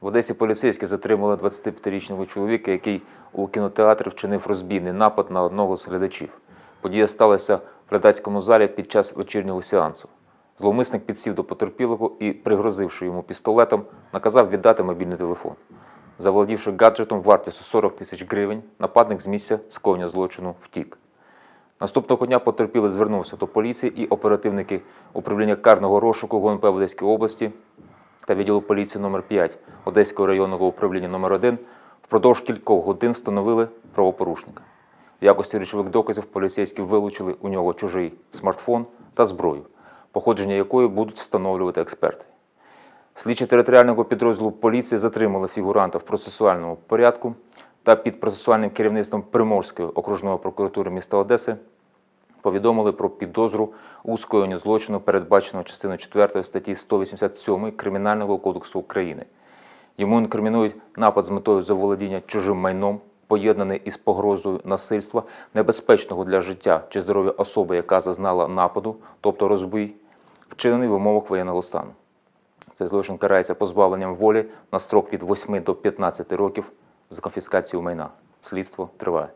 В Одесі поліцейські затримали 25-річного чоловіка, який у кінотеатрі вчинив розбійний напад на одного з глядачів. Подія сталася в глядацькому залі під час вечірнього сеансу. Зловмисник підсів до потерпілого і, пригрозивши йому пістолетом, наказав віддати мобільний телефон. Заволодівши гаджетом вартістю 40 тисяч гривень, нападник з місця скоєння злочину втік. Наступного дня потерпілий звернувся до поліції і оперативники управління карного розшуку ГУНП в області та відділу поліції номер 5 Одеського районного управління номер 1 впродовж кількох годин встановили правопорушника. В якості речових доказів поліцейські вилучили у нього чужий смартфон та зброю, походження якої будуть встановлювати експерти. Слідчі територіального підрозділу поліції затримали фігуранта в процесуальному порядку та під процесуальним керівництвом Приморської окружної прокуратури міста Одеси повідомили про підозру у скоєнні злочину, передбаченого частиною 4 статті 187 Кримінального кодексу України. Йому інкримінують напад з метою заволодіння чужим майном, поєднаний із погрозою насильства, небезпечного для життя чи здоров'я особи, яка зазнала нападу, тобто розбій, вчинений в умовах воєнного стану. Цей злочин карається позбавленням волі на строк від 8 до 15 років з конфіскацією майна. Слідство триває.